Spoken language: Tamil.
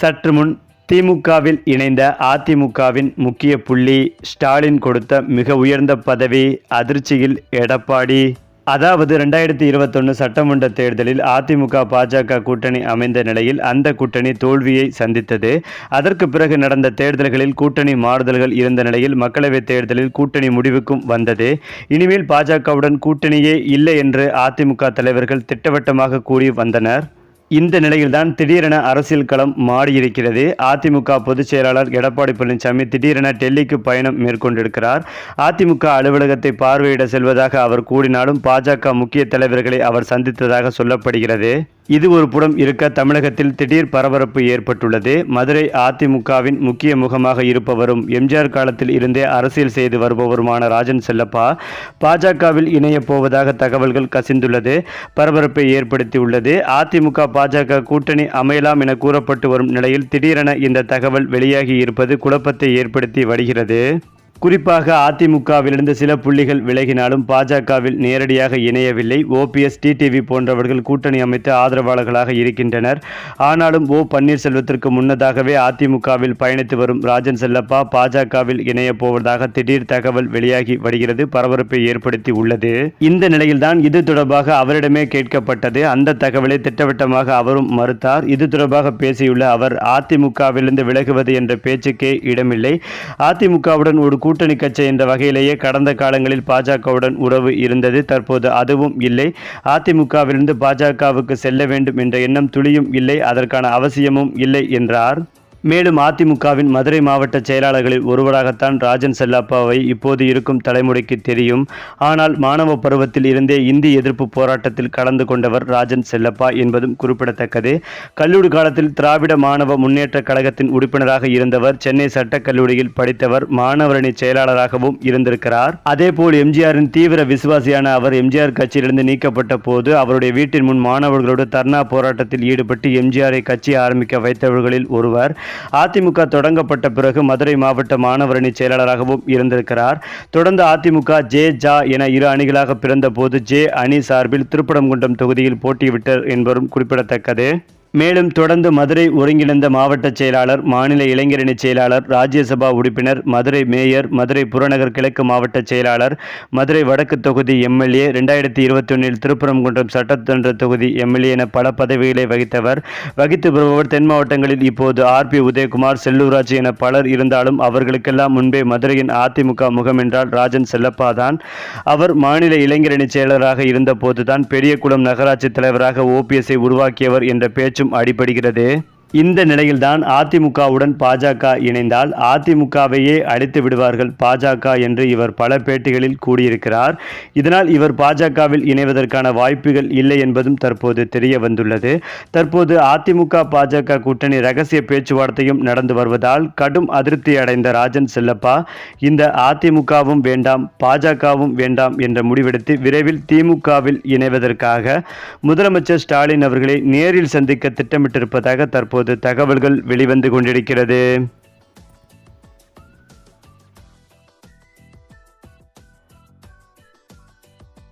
சற்று முன் திமுகவில் இணைந்த அதிமுகவின் முக்கிய புள்ளி ஸ்டாலின் கொடுத்த மிக உயர்ந்த பதவி அதிர்ச்சியில் எடப்பாடி. அதாவது ரெண்டாயிரத்தி இருபத்தொன்று சட்டமன்ற தேர்தலில் அதிமுக பாஜக கூட்டணி அமைந்த நிலையில் அந்த கூட்டணி தோல்வியை சந்தித்தது. அதற்கு பிறகு நடந்த தேர்தல்களில் கூட்டணி மாறுதல்கள் இருந்த நிலையில் மக்களவைத் தேர்தலில் கூட்டணி முடிவுக்கும் வந்தது. இனிமேல் பாஜகவுடன் கூட்டணியே இல்லை என்று அதிமுக தலைவர்கள் திட்டவட்டமாக கூறி வந்தனர். இந்த நிலையில்தான் திடீரென அரசியல் களம் மாறியிருக்கிறது. அதிமுக பொதுச் செயலாளர் எடப்பாடி பழனிசாமி திடீரென டெல்லிக்கு பயணம் மேற்கொண்டிருக்கிறார். அதிமுக அலுவலகத்தை பார்வையிட செல்வதாக அவர் கூறினாலும் பாஜக முக்கிய தலைவர்களை அவர் சந்தித்ததாக சொல்லப்படுகிறது. இது ஒரு புறம் இருக்க தமிழகத்தில் திடீர் பரபரப்பு ஏற்பட்டுள்ளது. மதுரை அதிமுகவின் முக்கிய முகமாக இருப்பவரும் எம்ஜிஆர் காலத்தில் இருந்தே அரசியல் செய்து வருபவருமான ராஜன் செல்லப்பா பாஜகவில் இணையப் போவதாக தகவல்கள் கசிந்துள்ளது பரபரப்பை ஏற்படுத்தியுள்ளது. அதிமுக பாஜக கூட்டணி அமையலாம் என கூறப்பட்டு வரும் நிலையில் திடீரென இந்த தகவல் வெளியாகி இருப்பது குழப்பத்தை ஏற்படுத்தி வருகிறது. குறிப்பாக அதிமுகவிலிருந்து சில புள்ளிகள் விலகினாலும் பாஜகவில் நேரடியாக இணையவில்லை. ஓபிஎஸ் டிடிவி போன்றவர்கள் கூட்டணி அமைத்து ஆதரவாளர்களாக இருக்கின்றனர். ஆனாலும் ஓ பன்னீர்செல்வத்திற்கு முன்னதாகவே அதிமுகவில் பயணித்து வரும் ராஜன் செல்லப்பா பாஜகவில் இணையப் போவதாக திடீர் தகவல் வெளியாகி வருகிறது பரபரப்பை ஏற்படுத்தி உள்ளது. இந்த நிலையில்தான் இது தொடர்பாக அவரிடமே கேட்கப்பட்டது. அந்த தகவலை திட்டவட்டமாக அவரும் மறுத்தார். இது தொடர்பாக பேசியுள்ள அவர் அதிமுகவிலிருந்து விலகுவது என்ற பேச்சுக்கே இடமில்லை. அதிமுகவுடன் ஒரு கூட்டணி கட்சி என்ற வகையிலேயே கடந்த காலங்களில் பாஜகவுடன் உறவு இருந்தது. தற்போது அதுவும் இல்லை. அதிமுகவிலிருந்து பாஜகவுக்கு செல்ல வேண்டும் என்ற எண்ணம் துளியும் இல்லை. அதற்கான அவசியமும் இல்லை என்றார். மேலும் அதிமுகவின் மதுரை மாவட்ட செயலாளர்களில் ஒருவராகத்தான் ராஜன் செல்லப்பாவை இப்போது இருக்கும் தலைமுறைக்கு தெரியும். ஆனால் மாணவ பருவத்தில் இருந்தே இந்தி எதிர்ப்பு போராட்டத்தில் கலந்து கொண்டவர் ராஜன் செல்லப்பா என்பதும் குறிப்பிடத்தக்கது. கல்லூரி காலத்தில் திராவிட மாணவ முன்னேற்ற கழகத்தின் உறுப்பினராக இருந்தவர் சென்னை சட்டக்கல்லூரியில் படித்தவர் மாணவரணி செயலாளராகவும் இருந்திருக்கிறார். அதேபோல் எம்ஜிஆரின் தீவிர விசுவாசியான அவர் எம்ஜிஆர் கட்சியிலிருந்து நீக்கப்பட்ட போது அவருடைய வீட்டின் முன் மாணவர்களோடு தர்ணா போராட்டத்தில் ஈடுபட்டு எம்ஜிஆரை கட்சி ஆரம்பிக்க வைத்தவர்களில் ஒருவர். அதிமுக தொடங்கப்பட்ட பிறகு மதுரை மாவட்ட மாணவரணி செயலாளராகவும் இருந்திருக்கிறார். தொடர்ந்து அதிமுக ஜே ஜா என இரு அணிகளாக பிறந்தபோது ஜே அணி சார்பில் திருப்பரங்குன்றம் தொகுதியில் போட்டியிட்டார் என்பதும் குறிப்பிடத்தக்கது. மேலும் தொடர்ந்து மதுரை ஒருங்கிணைந்த மாவட்ட செயலாளர் மாநில இளைஞரணி செயலாளர் ராஜ்யசபா உறுப்பினர் மதுரை மேயர் மதுரை புறநகர் கிழக்கு மாவட்ட செயலாளர் மதுரை வடக்கு தொகுதி எம்எல்ஏ ரெண்டாயிரத்தி இருபத்தி ஒன்றில் திருப்பரங்குன்றம் சட்டமன்ற தொகுதி எம்எல்ஏ என பல பதவிகளை வகித்தவர். வகித்து வருபவர் தென் மாவட்டங்களில் இப்போது ஆர் பி உதயகுமார் செல்லூராஜ் என பலர் இருந்தாலும் அவர்களுக்கெல்லாம் முன்பே மதுரையின் அதிமுக முகம் என்றால் ராஜன் செல்லப்பா தான். அவர் மாநில இளைஞரணி செயலராக இருந்தபோதுதான் பெரியகுளம் நகராட்சி தலைவராக ஓபிஎஸ்ஐ உருவாக்கியவர் என்ற பேச்சு பேச்சும் அடிபடுகிறது. இந்த நிலையில்தான் அதிமுகவுடன் பாஜக இணைந்தால் அதிமுகவையே அடித்து விடுவார்கள் பாஜக என்று இவர் பல பேட்டிகளில் கூடியிருக்கிறார் இதனால் இவர் பாஜகவில் இணைவதற்கான வாய்ப்புகள் இல்லை என்பதும் தற்போது தெரிய வந்துள்ளது. தற்போது அதிமுக பாஜக கூட்டணி ரகசிய பேச்சுவார்த்தையும் நடந்து வருவதால் கடும் அதிருப்தி அடைந்த ராஜன் செல்லப்பா இந்த அதிமுகவும் வேண்டாம் பாஜகவும் வேண்டாம் என்ற முடிவெடுத்து விரைவில் திமுகவில் இணைவதற்காக முதலமைச்சர் ஸ்டாலின் அவர்களை நேரில் சந்திக்க திட்டமிட்டிருப்பதாக தற்போது தற்போது தகவல்கள் வெளிவந்து கொண்டிருக்கிறது.